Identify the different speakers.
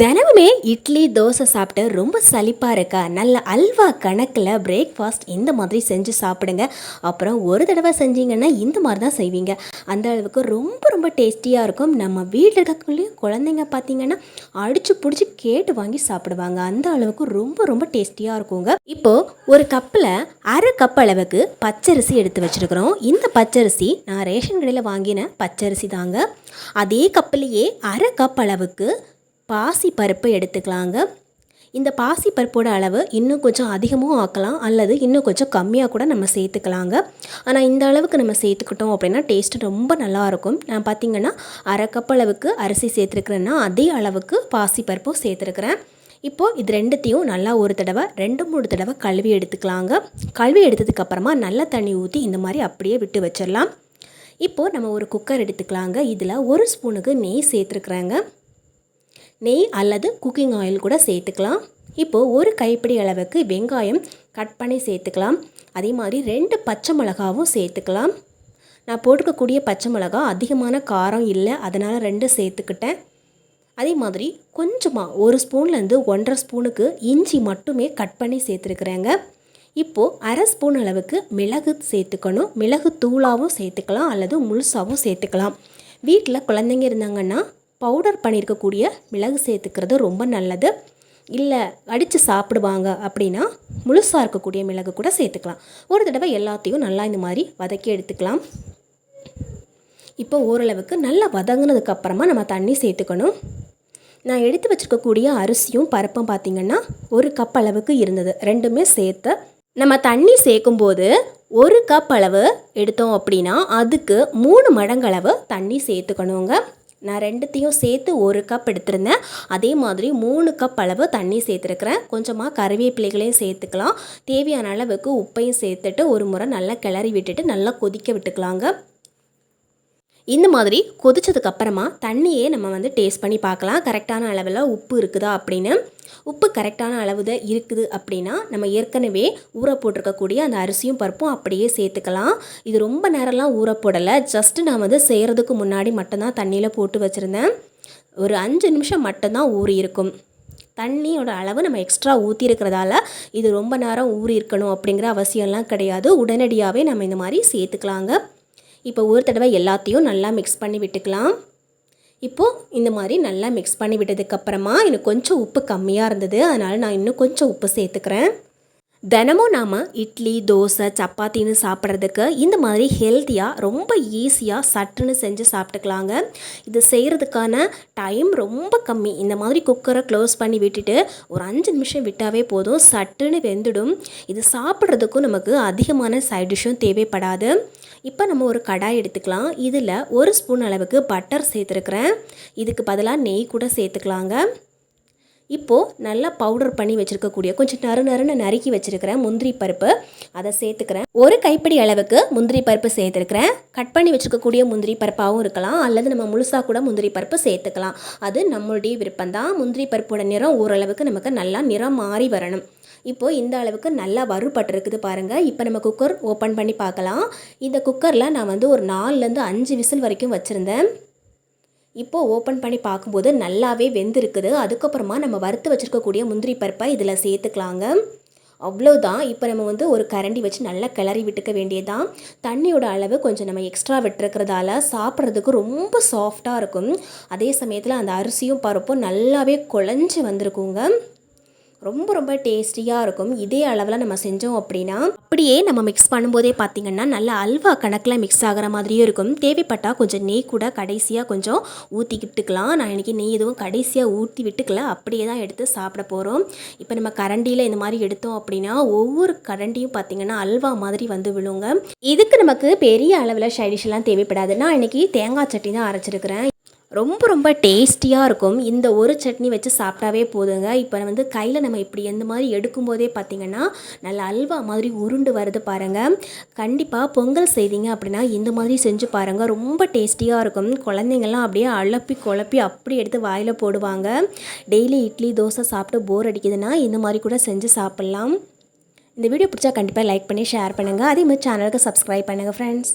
Speaker 1: தினமுமே இட்லி தோசை சாப்பிட்டு ரொம்ப சலிப்பாக இருக்கா நல்ல அல்வா கணக்கில் பிரேக்ஃபாஸ்ட் இந்த மாதிரி செஞ்சு சாப்பிடுங்க. அப்புறம் ஒரு தடவை செஞ்சீங்கன்னா இந்த மாதிரி தான் செய்வீங்க. அந்த அளவுக்கு ரொம்ப ரொம்ப டேஸ்டியாக இருக்கும். நம்ம வீட்டில் இருக்கக்குள்ளேயும் குழந்தைங்க பார்த்தீங்கன்னா அடிச்சு பிடிச்சி கேட்டு வாங்கி சாப்பிடுவாங்க. அந்த அளவுக்கு ரொம்ப ரொம்ப டேஸ்டியாக இருக்குங்க. இப்போது ஒரு கப்பில் அரை கப் அளவுக்கு பச்சரிசி எடுத்து வச்சுருக்குறோம். இந்த பச்சரிசி நான் ரேஷன் கடையில் வாங்கின பச்சரிசி தாங்க. அதே கப்பிலேயே அரை கப் அளவுக்கு பாசி பருப்பு எடுத்துக்கலாங்க. இந்த பாசி பருப்போட அளவு இன்னும் கொஞ்சம் அதிகமும் ஆக்கலாம் அல்லது இன்னும் கொஞ்சம் கம்மியாக கூட நம்ம சேர்த்துக்கலாங்க. ஆனால் இந்த அளவுக்கு நம்ம சேர்த்துக்கிட்டோம் அப்படின்னா டேஸ்ட்டு ரொம்ப நல்லாயிருக்கும் நான் பார்த்திங்கன்னா அரை கப் அளவுக்கு அரிசி சேர்த்துருக்குறேன்னா அதே அளவுக்கு பாசி பருப்பும் சேர்த்துருக்குறேன். இப்போது இது ரெண்டுத்தையும் நல்லா ஒரு தடவை ரெண்டு மூணு தடவை கழுவி எடுத்துக்கலாங்க. கழுவி எடுத்ததுக்கப்புறமா நல்ல தண்ணி ஊற்றி இந்த மாதிரி அப்படியே விட்டு வச்சிடலாம். இப்போது நம்ம ஒரு குக்கர் எடுத்துக்கலாங்க. இதில் ஒரு ஸ்பூனுக்கு நெய் சேர்த்துருக்குறாங்க. நெய் அல்லது குக்கிங் ஆயில் கூட சேர்த்துக்கலாம். இப்போது ஒரு கைப்பிடி அளவுக்கு வெங்காயம் கட் பண்ணி சேர்த்துக்கலாம். அதே மாதிரி ரெண்டு பச்சை மிளகாவும் சேர்த்துக்கலாம். நான் போட்டுக்கக்கூடிய பச்சை மிளகா அதிகமான காரம் இல்லை அதனால் ரெண்டு சேர்த்துக்கிட்டேன். அதே மாதிரி கொஞ்சமாக ஒரு ஸ்பூன்லேருந்து ஒன்றரை ஸ்பூனுக்கு இஞ்சி மட்டுமே கட் பண்ணி சேர்த்துருக்குறேங்க. இப்போது அரை ஸ்பூன் அளவுக்கு மிளகு சேர்த்துக்கணும். மிளகு தூளாகவும் சேர்த்துக்கலாம் அல்லது முழுசாகவும் சேர்த்துக்கலாம். வீட்டில் குழந்தைங்க இருந்தாங்கன்னா பவுடர் பண்ணியிருக்கக்கூடிய மிளகு சேர்த்துக்கிறது ரொம்ப நல்லது. இல்லை அடித்து சாப்பிடுவாங்க அப்படின்னா முழுசாக இருக்கக்கூடிய மிளகு கூட சேர்த்துக்கலாம். ஒரு தடவை எல்லாத்தையும் நல்லா இந்த மாதிரி வதக்கி எடுத்துக்கலாம். இப்போ ஓரளவுக்கு நல்லா வதங்கினதுக்கப்புறமா நம்ம தண்ணி சேர்த்துக்கணும். நான் எடுத்து வச்சுருக்கக்கூடிய அரிசியும் பருப்பும் பார்த்திங்கன்னா ஒரு கப் அளவுக்கு இருந்தது. ரெண்டுமே சேர்த்து நம்ம தண்ணி சேர்க்கும்போது ஒரு கப் அளவு எடுத்தோம் அப்படின்னா அதுக்கு மூணு மடங்களவு தண்ணி சேர்த்துக்கணுங்க. நான் ரெண்டுத்தையும் சேர்த்து ஒரு கப் எடுத்திருந்தேன். அதே மாதிரி மூணு கப் அளவு தண்ணி சேர்த்துருக்குறேன். கொஞ்சமாக கருவேப்பிலைகளையும் சேர்த்துக்கலாம். தேவையான அளவுக்கு உப்பையும் சேர்த்துட்டு ஒரு முறை நல்லா கிளறி விட்டுட்டு நல்லா கொதிக்க விட்டுக்கலாங்க. இந்த மாதிரி கொதித்ததுக்கப்புறமா தண்ணியே நம்ம வந்து டேஸ்ட் பண்ணி பார்க்கலாம். கரெக்டான அளவில் உப்பு இருக்குதா அப்படின்னு. உப்பு கரெக்டான அளவு தான் இருக்குது அப்படின்னா நம்ம ஏற்கனவே ஊற போட்டிருக்கக்கூடிய அந்த அரிசியும் பருப்பும் அப்படியே சேர்த்துக்கலாம். இது ரொம்ப நேரம்லாம் ஊற போடலை. ஜஸ்ட்டு நான் வந்து செய்கிறதுக்கு முன்னாடி மட்டும்தான் தண்ணியில் போட்டு வச்சுருந்தேன். ஒரு அஞ்சு நிமிஷம் மட்டும்தான் ஊறி இருக்கும். தண்ணியோட அளவு நம்ம எக்ஸ்ட்ரா ஊற்றிருக்கிறதால இது ரொம்ப நேரம் ஊறி இருக்கணும் அப்படிங்கிற அவசியம்லாம் கிடையாது. உடனடியாகவே நம்ம இந்த மாதிரி சேர்த்துக்கலாங்க. இப்போ ஒரு தடவை எல்லாத்தையும் நல்லா மிக்ஸ் பண்ணி விட்டுக்கலாம். இப்போது இந்த மாதிரி நல்லா மிக்ஸ் பண்ணி விட்டதுக்கப்புறமா எனக்கு கொஞ்சம் உப்பு கம்மியாக இருந்தது. அதனால் நான் இன்னும் கொஞ்சம் உப்பு சேர்த்துக்கிறேன். தினமும் நாம் இட்லி தோசை சப்பாத்தின்னு சாப்பிட்றதுக்கு இந்த மாதிரி ஹெல்த்தியாக ரொம்ப ஈஸியாக சட்டுன்னு செஞ்சு சாப்பிட்டுக்கலாங்க. இது செய்கிறதுக்கான டைம் ரொம்ப கம்மி. இந்த மாதிரி குக்கரை க்ளோஸ் பண்ணி விட்டுட்டு ஒரு அஞ்சு நிமிஷம் விட்டாவே போதும். சட்டுன்னு வெந்துடும். இது சாப்பிட்றதுக்கும் நமக்கு அதிகமான சைட் டிஷ்ஷும் தேவைப்படாது. இப்போ நம்ம ஒரு கடாய் எடுத்துக்கலாம். இதில் ஒரு ஸ்பூன் அளவுக்கு பட்டர் சேர்த்துருக்குறேன். இதுக்கு பதிலாக நெய் கூட சேர்த்துக்கலாங்க. இப்போது நல்லா பவுடர் பண்ணி வச்சுருக்கக்கூடிய கொஞ்சம் நறு நறுன்னு நறுக்கி வச்சுருக்கிறேன் முந்திரி பருப்பு அதை சேர்த்துக்கிறேன். ஒரு கைப்பிடி அளவுக்கு முந்திரி பருப்பு சேர்த்துருக்கிறேன். கட் பண்ணி வச்சுருக்கக்கூடிய முந்திரி பருப்பாகவும் இருக்கலாம் அல்லது நம்ம முழுசாக கூட முந்திரி பருப்பு சேர்த்துக்கலாம். அது நம்மளுடைய விருப்பம் தான் முந்திரி பருப்போட நிறம் ஓரளவுக்கு நமக்கு நல்லா நிறம் மாறி வரணும். இப்போது இந்த அளவுக்கு நல்லா வறுபட்டிருக்குது பாருங்கள் இப்போ நம்ம குக்கர் ஓப்பன் பண்ணி பார்க்கலாம். இந்த குக்கரில் நான் வந்து ஒரு நாலுலேருந்து அஞ்சு விசில் வரைக்கும் வச்சுருந்தேன். இப்போது ஓப்பன் பண்ணி பார்க்கும்போது நல்லாவே வெந்திருக்குது. அதுக்கப்புறமா நம்ம வறுத்து வச்சுருக்கக்கூடிய முந்திரி பருப்பை இதில் சேர்த்துக்கலாங்க. அவ்வளோதான் இப்போ நம்ம வந்து ஒரு கரண்டி வச்சு நல்லா கிளறி விட்டுக்க வேண்டியதுதான். தண்ணியோட அளவு கொஞ்சம் நம்ம எக்ஸ்ட்ரா விட்டுருக்கிறதால சாப்பிட்றதுக்கு ரொம்ப சாஃப்டாக இருக்கும். அதே சமயத்தில் அந்த அரிசியும் பருப்பும் நல்லாவே குழஞ்சி வந்திருக்குங்க. ரொம்ப ரொம்ப டேஸ்டியாக இருக்கும். இதே அளவில் நம்ம செஞ்சோம் அப்படின்னா அப்படியே நம்ம மிக்ஸ் பண்ணும்போதே பார்த்திங்கன்னா நல்ல அல்வா கணக்கில் மிக்ஸ் ஆகிற மாதிரியும் இருக்கும். தேவைப்பட்டால் கொஞ்சம் நெய் கூட கடைசியாக கொஞ்சம் ஊற்றிக்கிட்டுக்கலாம் நான் இன்றைக்கி நெய் எதுவும் கடைசியாக ஊற்றி விட்டுக்கல. அப்படியே தான் எடுத்து சாப்பிட போகிறோம் இப்போ நம்ம கரண்டியில் இந்த மாதிரி எடுத்தோம் அப்படின்னா ஒவ்வொரு கரண்டியும் பார்த்திங்கன்னா அல்வா மாதிரி வந்து விழுங்க. இதுக்கு நமக்கு பெரிய அளவில் ஷைடிஷ்லாம் தேவைப்படாது. நான் இன்றைக்கி தேங்காய் சட்னி தான் அரைச்சிருக்கிறேன். ரொம்ப ரொம்ப டேஸ்டியாக இருக்கும். இந்த ஒரு சட்னி வச்சு சாப்பிட்டாவே போதுங்க. இப்போ வந்து கையில் நம்ம இப்படி எந்த மாதிரி எடுக்கும்போதே பார்த்திங்கன்னா நல்ல அல்வா மாதிரி உருண்டு வருது பாருங்கள் கண்டிப்பாக பொங்கல் செய்தீங்க அப்படின்னா இந்த மாதிரி செஞ்சு பாருங்கள் ரொம்ப டேஸ்டியாக இருக்கும். குழந்தைங்கள்லாம் அப்படியே அழப்பி குழப்பி அப்படி எடுத்து வாயில் போடுவாங்க. டெய்லி இட்லி தோசை சாப்பிட்டு போர் அடிக்குதுன்னா இந்த மாதிரி கூட செஞ்சு சாப்பிட்லாம். இந்த வீடியோ பிடிச்சா கண்டிப்பாக லைக் பண்ணி ஷேர் பண்ணுங்கள் அதே மாதிரி சேனலுக்கு சப்ஸ்கிரைப் பண்ணுங்கள் ஃப்ரெண்ட்ஸ்